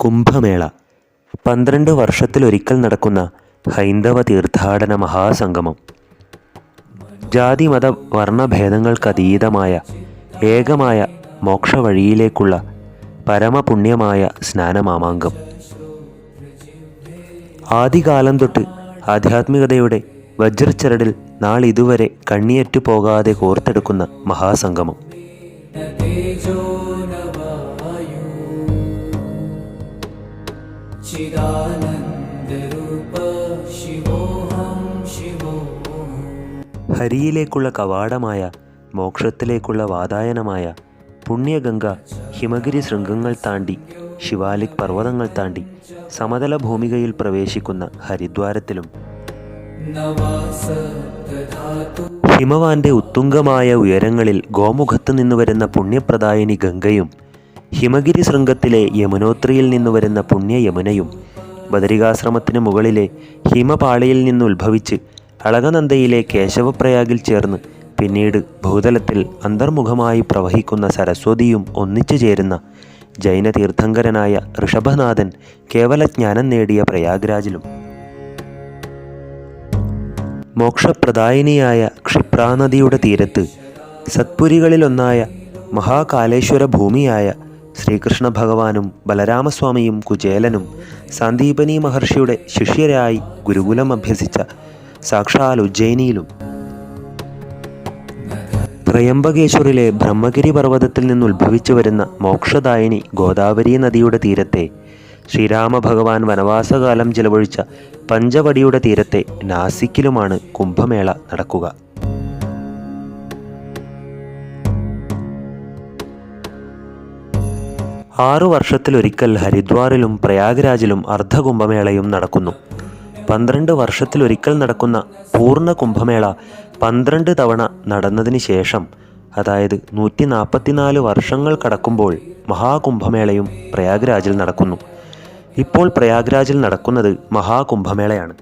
കുംഭമേള. പന്ത്രണ്ട് വർഷത്തിലൊരിക്കൽ നടക്കുന്ന ഹൈന്ദവ തീർത്ഥാടന മഹാസംഗമം. ജാതി മത വർണഭേദങ്ങൾക്കതീതമായ ഏകമായ മോക്ഷവഴിയിലേക്കുള്ള പരമപുണ്യമായ സ്നാനമാമാങ്കം. ആദികാലം തൊട്ട് ആധ്യാത്മികതയുടെ വജ്രച്ചരടിൽ നാളിതുവരെ കണ്ണിയറ്റു പോകാതെ കോർത്തെടുക്കുന്ന മഹാസംഗമം. ഹരിയിലേക്കുള്ള കവാടമായ മോക്ഷത്തിലേക്കുള്ള വാതായനമായ പുണ്യഗംഗ ഹിമഗിരി ശൃംഗങ്ങൾ താണ്ടി ശിവാലിക് പർവതങ്ങൾ താണ്ടി സമതല ഭൂമികയിൽ പ്രവേശിക്കുന്ന ഹരിദ്വാരത്തിലും. ഹിമവാന്റെ ഉത്തുംഗമായ ഉയരങ്ങളിൽ ഗോമുഖത്ത് നിന്ന് വരുന്ന പുണ്യപ്രദായിനി ഗംഗയും ഹിമഗിരി ശൃംഗത്തിലെ യമുനോത്രിയിൽ നിന്ന് വരുന്ന പുണ്യ യമുനയും ബദരികാശ്രമത്തിന് മുകളിലെ ഹിമപാളിയിൽ നിന്ന് ഉത്ഭവിച്ച് അളകനന്ദയിലെ കേശവപ്രയാഗിൽ ചേർന്ന് പിന്നീട് ഭൂതലത്തിൽ അന്തർമുഖമായി പ്രവഹിക്കുന്ന സരസ്വതിയും ഒന്നിച്ചു ചേരുന്ന ജൈന തീർത്ഥങ്കരനായ ഋഷഭനാഥൻ കേവല ജ്ഞാനം നേടിയ പ്രയാഗ്രാജിലും. മോക്ഷപ്രദായിനിയായ ക്ഷിപ്രാനദിയുടെ തീരത്ത് സത്പുരികളിലൊന്നായ മഹാകാലേശ്വര ഭൂമിയായ ശ്രീകൃഷ്ണ ഭഗവാനും ബലരാമസ്വാമിയും കുചേലനും സന്ദീപനി മഹർഷിയുടെ ശിഷ്യരായി ഗുരുകുലം അഭ്യസിച്ച സാക്ഷാൽ ഉജ്ജയിനിയിലും ത്രയംബകേശ്വറിലെ ബ്രഹ്മഗിരി പർവതത്തിൽ നിന്ന് ഉത്ഭവിച്ചു വരുന്ന മോക്ഷദായിനി ഗോദാവരി നദിയുടെ തീരത്തെ ശ്രീരാമ ഭഗവാൻ വനവാസകാലം ചെലവഴിച്ച പഞ്ചവടിയുടെ തീരത്തെ നാസിക്കിലുമാണ് കുംഭമേള നടക്കുക. ആറു വർഷത്തിലൊരിക്കൽ ഹരിദ്വാറിലും പ്രയാഗ്രാജിലും അർദ്ധകുംഭമേളയും നടക്കുന്നു. പന്ത്രണ്ട് വർഷത്തിലൊരിക്കൽ നടക്കുന്ന പൂർണ കുംഭമേള പന്ത്രണ്ട് തവണ നടന്നതിന് ശേഷം അതായത് നൂറ്റി നാൽപ്പത്തിനാല് വർഷങ്ങൾ കടക്കുമ്പോൾ മഹാകുംഭമേളയും പ്രയാഗ്രാജിൽ നടക്കുന്നു. ഇപ്പോൾ പ്രയാഗ്രാജിൽ നടക്കുന്നത് മഹാകുംഭമേളയാണ്.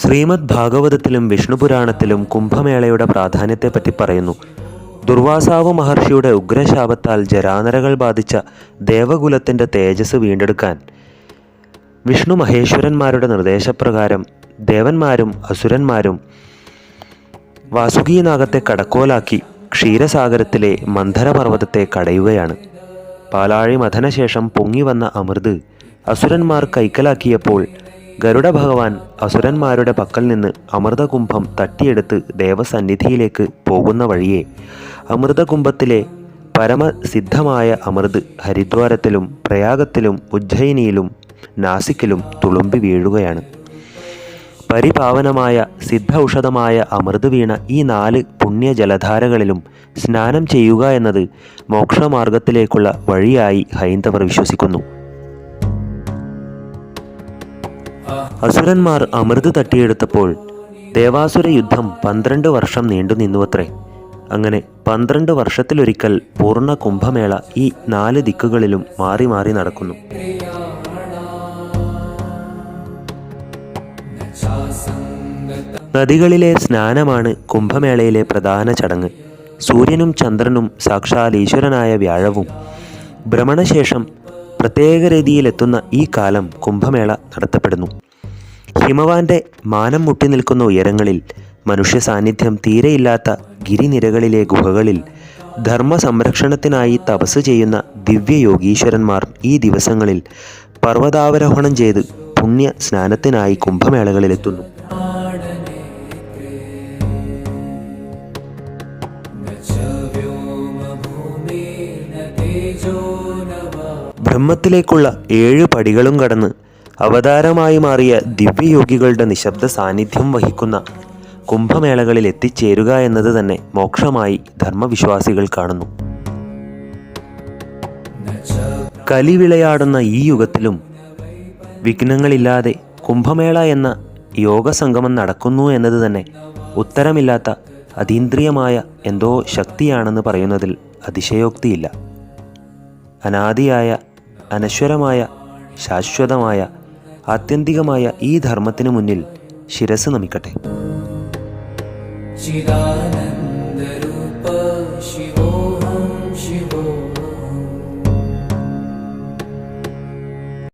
ശ്രീമദ് ഭാഗവതത്തിലും വിഷ്ണുപുരാണത്തിലും കുംഭമേളയുടെ പ്രാധാന്യത്തെപ്പറ്റി പറയുന്നു. ദുർവാസാവ് മഹർഷിയുടെ ഉഗ്രശാപത്താൽ ജരാനരകൾ ബാധിച്ച ദേവകുലത്തിന്റെ തേജസ് വീണ്ടെടുക്കാൻ വിഷ്ണു മഹേശ്വരന്മാരുടെ നിർദ്ദേശപ്രകാരം ദേവന്മാരും അസുരന്മാരും വാസുകീനാഗത്തെ കടക്കോലാക്കി ക്ഷീരസാഗരത്തിലെ മന്ധരപർവതത്തെ കടയുകയാണ്. പാലാഴി മഥനശേഷം പൊങ്ങിവന്ന അമൃത് അസുരന്മാർ കൈക്കലാക്കിയപ്പോൾ ഗരുഡ ഭഗവാൻ അസുരന്മാരുടെ പക്കൽ നിന്ന് അമൃതകുംഭം തട്ടിയെടുത്ത് ദേവസന്നിധിയിലേക്ക് പോകുന്ന വഴിയെ അമൃതകുംഭത്തിലെ പരമസിദ്ധമായ അമൃത് ഹരിദ്വാരത്തിലും പ്രയാഗത്തിലും ഉജ്ജയിനിയിലും നാസിക്കിലും തുളുമ്പി വീഴുകയാണ്. പരിപാവനമായ സിദ്ധ ഔഷധമായ അമൃത് വീണ ഈ നാല് പുണ്യ ജലധാരകളിലും സ്നാനം ചെയ്യുക എന്നത് മോക്ഷമാർഗത്തിലേക്കുള്ള വഴിയായി ഹൈന്ദവർ വിശ്വസിക്കുന്നു. അസുരന്മാർ അമൃത് തട്ടിയെടുത്തപ്പോൾ ദേവാസുര യുദ്ധം പന്ത്രണ്ട് വർഷം നീണ്ടു നിന്നുവത്രേ. അങ്ങനെ പന്ത്രണ്ട് വർഷത്തിലൊരിക്കൽ പൂർണ കുംഭമേള ഈ നാല് ദിക്കുകളിലും മാറി മാറി നടക്കുന്നു. നദികളിലെ സ്നാനമാണ് കുംഭമേളയിലെ പ്രധാന ചടങ്ങ്. സൂര്യനും ചന്ദ്രനും സാക്ഷാൽ ഈശ്വരനായ വ്യാഴവും. ഭ്രമണശേഷം പ്രത്യേക രീതിയിലെത്തുന്ന ഈ കാലം കുംഭമേള നടത്തപ്പെടുന്നു. ഹിമവാന്റെ മാനം മുട്ടി നിൽക്കുന്ന ഉയരങ്ങളിൽ മനുഷ്യ സാന്നിധ്യം തീരെയില്ലാത്ത ഗിരിനിരകളിലെ ഗുഹകളിൽ ധർമ്മ സംരക്ഷണത്തിനായി തപസ് ചെയ്യുന്ന ദിവ്യയോഗീശ്വരന്മാർ ഈ ദിവസങ്ങളിൽ പർവതാവരോഹണം ചെയ്ത് പുണ്യ സ്നാനത്തിനായി കുംഭമേളകളിലെത്തുന്നു. ബ്രഹ്മത്തിലേക്കുള്ള ഏഴ് പടികളും കടന്ന് അവതാരമായി മാറിയ ദിവ്യയോഗികളുടെ നിശബ്ദ സാന്നിധ്യം വഹിക്കുന്ന കുംഭമേളകളിൽ എത്തിച്ചേരുക എന്നത് തന്നെ മോക്ഷമായി ധർമ്മവിശ്വാസികൾ കാണുന്നു. കലിവിളയാടുന്ന ഈ യുഗത്തിലും വിഘ്നങ്ങളില്ലാതെ കുംഭമേള എന്ന യോഗസംഗമം നടക്കുന്നു എന്നത് തന്നെ ഉത്തരമില്ലാത്ത അതീന്ദ്രിയമായ എന്തോ ശക്തിയാണെന്ന് പറയുന്നതിൽ അതിശയോക്തിയില്ല. അനാദിയായ അനശ്വരമായ ശാശ്വതമായ ആത്യന്തികമായ ഈ ധർമ്മത്തിനു മുന്നിൽ ശിരസ് നമിക്കട്ടെ. ചിദാനന്ദരൂപ ശിവോഹം ശിവ